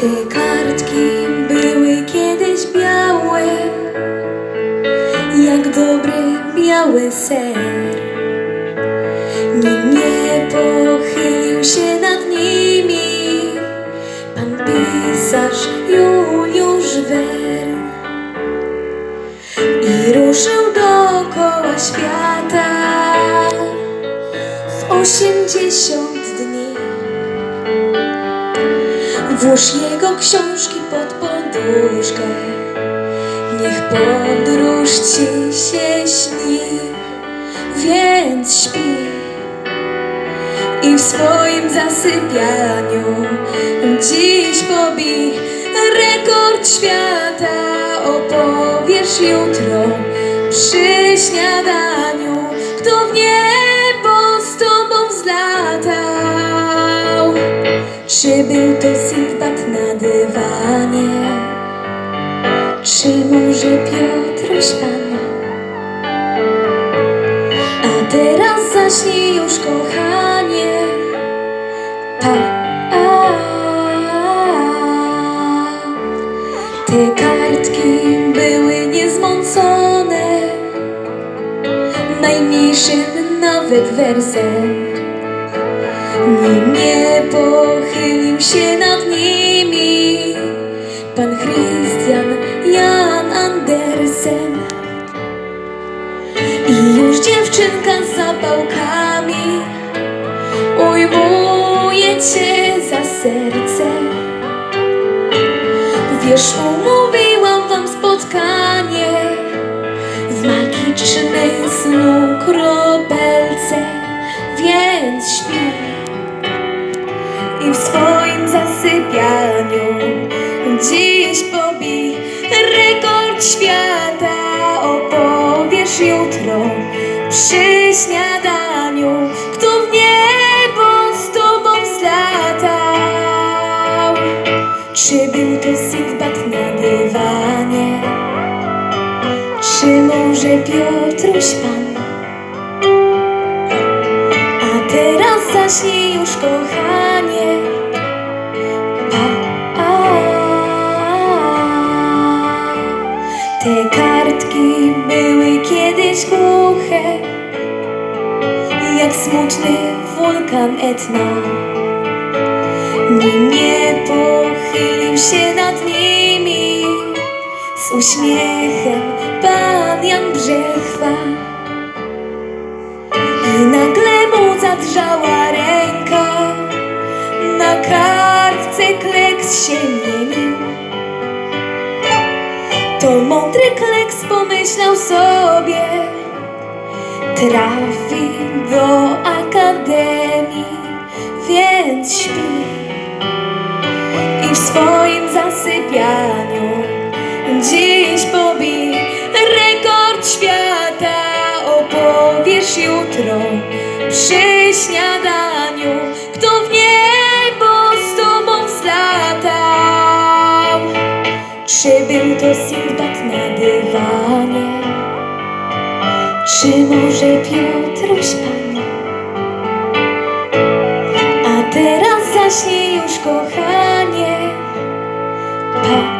Te kartki były kiedyś białe, jak dobry biały ser. Nim nie pochylił się nad nimi pan pisarz Juliusz Wer i ruszył dookoła świata w osiemdziesiąt Włóż jego książki pod poduszkę, niech podróż ci się śni, więc śpi. I w swoim zasypianiu dziś pobij rekord świata. Opowiesz jutro przy śniadaniu, dywanie? Czy może Piotruś Pan? A teraz zaśnij już kochanie Pa a, Te kartki były niezmącone Najmniejszym nawet wersem nim nie pochylił się nad nimi dziewczynka z zapałkami Ujmuje cię za serce Wiesz, umówiłam wam spotkanie W magicznej snu kropelce Więc śpi i w swoim zasypianiu dziś pobij rekord świata. Przy śniadaniu, kto w niebo z tobą wzlatał. Czy był to Sindbad na dywanie? Czy może Piotruś Pan? Jak smutny wulkan Etna. Nim nie pochylił się nad nimi Z uśmiechem Pan Jan Brzechwa. I nagle mu zadrżała ręka Na kartce kleks się mienił. To mądry kleks pomyślał sobie Trafi do akademii Więc śpi. I w swoim zasypianiu Dziś pobij rekord świata. Opowiesz jutro przy śniadaniu Kto w niebo z tobą wzlatał. Czy był to Sindbad na dywanie? Czy może Pan A teraz zaśnij już kochanie. Pa,